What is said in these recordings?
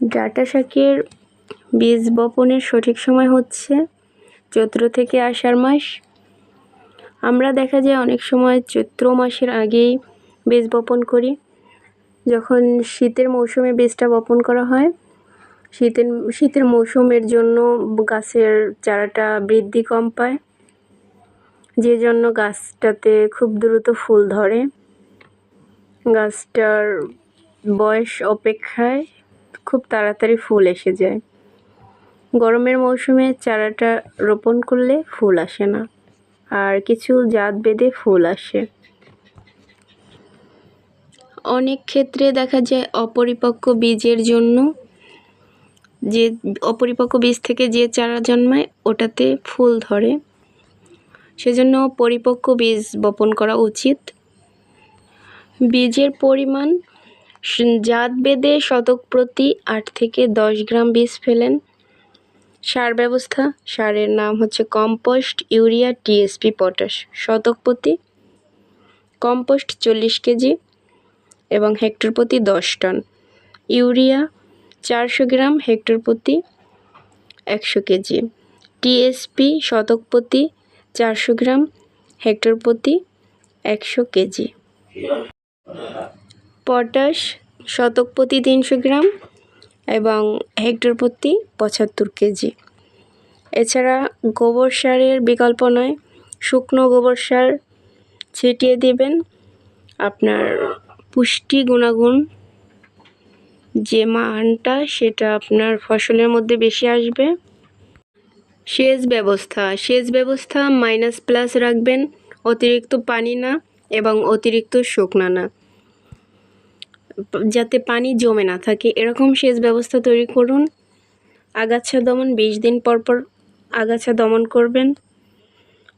ডাঁটা শাকের বীজ বপনের সঠিক সময় হচ্ছে চৈত্র থেকে আষাঢ় মাস। আমরা দেখা যায় অনেক সময় চৈত্র মাসের আগেই বীজ বপন করি। যখন শীতের মৌসুমে বীজটা বপন করা হয়, শীতের শীতের মৌসুমের জন্য গাছের চারাটা বৃদ্ধি কম পায়, যে জন্য গাছটাতে খুব দ্রুত ফুল ধরে। গাছটার বয়স অপেক্ষায় খুব তাড়াতাড়ি ফুল এসে যায়। গরমের মৌসুমে চারাটা রোপণ করলে ফুল আসে না, আর কিছু জাত বেঁধে ফুল আসে। অনেক ক্ষেত্রে দেখা যায় অপরিপক্ক বীজের জন্য যে, অপরিপক্ক বীজ থেকে যে চারা জন্মায় ওটাতে ফুল ধরে। সেজন্য পরিপক্ক বীজ বপন করা উচিত। বীজের পরিমাণ জাত বেদে শতক প্রতি আট থেকে দশ গ্রাম বীজ ফেলেন। সার ব্যবস্থা, সারের নাম হচ্ছে কম্পোস্ট ইউরিয়া টিএসপি পটাশ, শতক প্রতি। কম্পোস্ট চল্লিশ কেজি এবং হেক্টর প্রতি দশ টন। ইউরিয়া চারশো গ্রাম, হেক্টর প্রতি একশো কেজি। টিএসপি শতক প্রতি চারশো গ্রাম, হেক্টর প্রতি একশো কেজি। পটাশ, শতক প্রতি তিনশো গ্রাম এবং হেক্টর প্রতি পঁচাত্তর কেজি। এছাড়া গোবর সারের বিকল্প নয়, শুকনো গোবর সার ছিটিয়ে দেবেন। আপনার পুষ্টি গুণাগুণ, যে মানটা সেটা আপনার ফসলের মধ্যে বেশি আসবে। সেচ ব্যবস্থা সেচ ব্যবস্থা মাইনাস প্লাস রাখবেন, অতিরিক্ত পানি না এবং অতিরিক্ত শুকনা না। যাতে পানি জমে না থাকে। এরকম সেচ ব্যবস্থা তৈরি করুন। আগাছা দমন, বিশ দিন পর পর আগাছা দমন করবেন।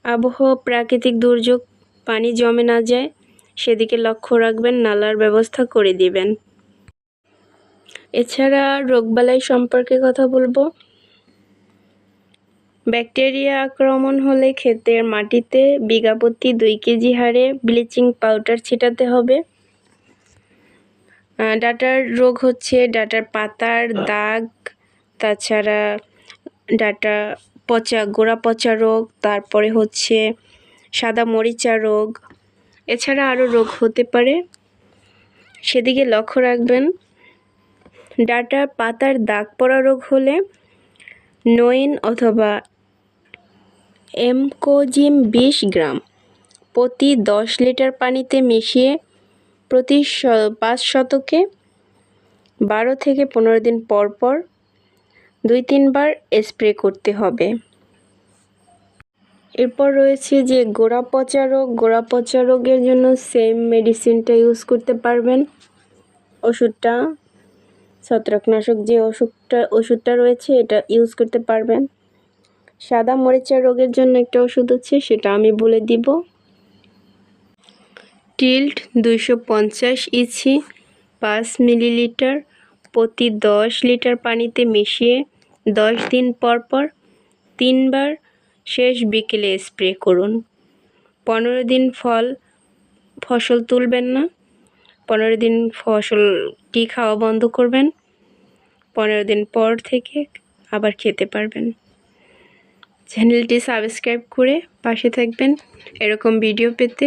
আবহাওয়া, প্রাকৃতিক দুর্যোগ, পানি জমে না যায়, সেদিকে লক্ষ্য রাখবেন, নালার ব্যবস্থা করে দিবেন। এছাড়া রোগবালাই সম্পর্কে কথা বলব। ব্যাকটেরিয়া আক্রমণ হলে ক্ষেতের মাটিতে বিঘা প্রতি দুই কেজি হারে ব্লিচিং পাউডার ছিটাতে হবে। ডাটার রোগ হচ্ছে ডাটার পাতার দাগ তাছাড়া ডাটা পচা গোড়া পচা রোগ তারপরে হচ্ছে সাদা মরিচা রোগ এছাড়া আরও রোগ হতে পারে। সেদিকে লক্ষ্য রাখবেন ডাটার পাতার দাগ পড়া রোগ হলে নইন অথবা এমকোজিম বিশ গ্রাম প্রতি দশ লিটার পানিতে মিশিয়ে প্রতি পাঁচ শতকে বারো থেকে পনেরো দিন পর পর দুই তিনবার স্প্রে করতে হবে। এরপর রয়েছে যে গোড়া পচা রোগ গোড়া পচা রোগের জন্য সেম মেডিসিনটা ইউজ করতে পারবেন। ওষুধটা, ছত্রাকনাশক যে ওষুধটা ওষুধটা রয়েছে এটা ইউজ করতে পারবেন। সাদা মরিচা রোগের জন্য একটা ওষুধ আছে, সেটা আমি বলে দিব। টিল্ট দুইশো পঞ্চাশ ইসি পাঁচ মিলিলিটার, প্রতি দশ লিটার পানিতে মিশিয়ে দশ দিন পর পর তিনবার শেষ বিকেলে স্প্রে করুন। পনেরো দিন ফল, ফসল তুলবেন না। পনেরো দিন ফসলটি খাওয়া বন্ধ করবেন? পনেরো দিন পর থেকে আবার খেতে পারবেন। চ্যানেলটি সাবস্ক্রাইব করে পাশে থাকবেন। এরকম ভিডিও পেতে